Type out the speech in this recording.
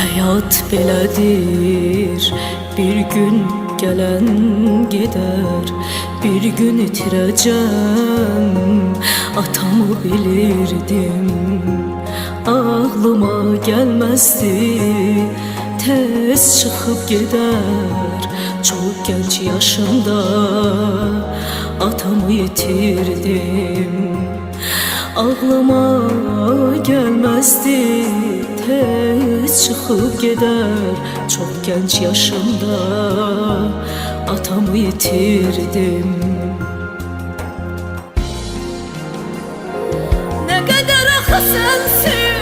Hayat belədir Bir gün gelen gider Bir gün itirəcəm Atamı bilirdim Ağlıma gelmezdi. Tez çıkıp gider Çok genç yaşımda. Atamı yitirdim Ağlıma gelmezdi Tez çıkıp gider Çok genç yaşımda Atamı yitirdim. Ne kadar akı sensin